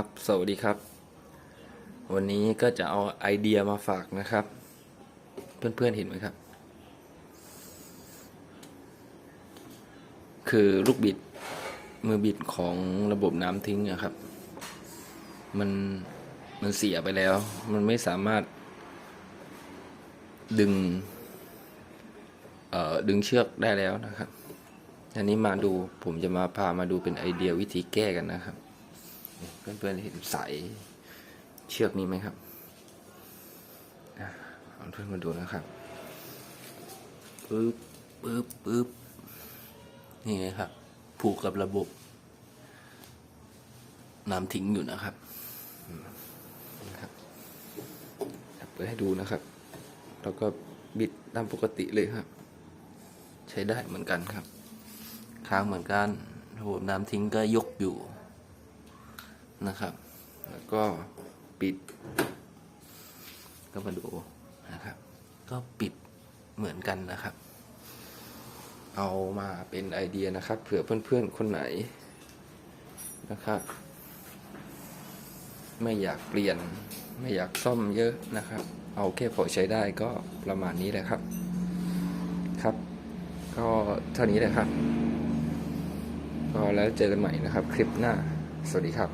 ครับ สวัสดีครับ วันนี้ก็จะเอาไอเดียมาฝากนะครับ เพื่อนๆเห็นไหมครับ คือลูกบิดมือบิดของระบบน้ำทิ้งอะครับ มันมันเสียไปแล้ว มันไม่สามารถ ดึง เอ่อ ดึงเชือกได้แล้วนะครับอันนี้มาดูผมจะมาพามาดูเป็นไอเดียวิธีแก้กันนะครับ เพื่อนๆเห็นสายเชือกนี้ไหมครับเอาเพื่อนมาดูนะครับปึ๊บปึ๊บปึ๊บนี่ไงครับ ผูกกับระบบน้ำทิ้งอยู่นะครับนะครับเปิดให้ดูนะครับ แล้วก็บิดตามปกติเลยครับ ใช้ได้เหมือนกันครับ ค้างเหมือนกันระบบน้ำทิ้งก็ยกอยู่ นะครับ แล้วก็ปิด ก็มาดูนะครับ ก็ปิดเหมือนกันนะครับ เอามาเป็นไอเดียนะครับ เผื่อเพื่อนๆคนไหนนะครับ ไม่อยากเปลี่ยนไม่อยากซ่อมเยอะนะครับ เอาแค่พอใช้ได้ก็ประมาณนี้แหละครับ ครับ ก็เท่านี้เลยครับ ก็แล้วเจอกันใหม่นะครับ คลิปหน้า สวัสดีครับ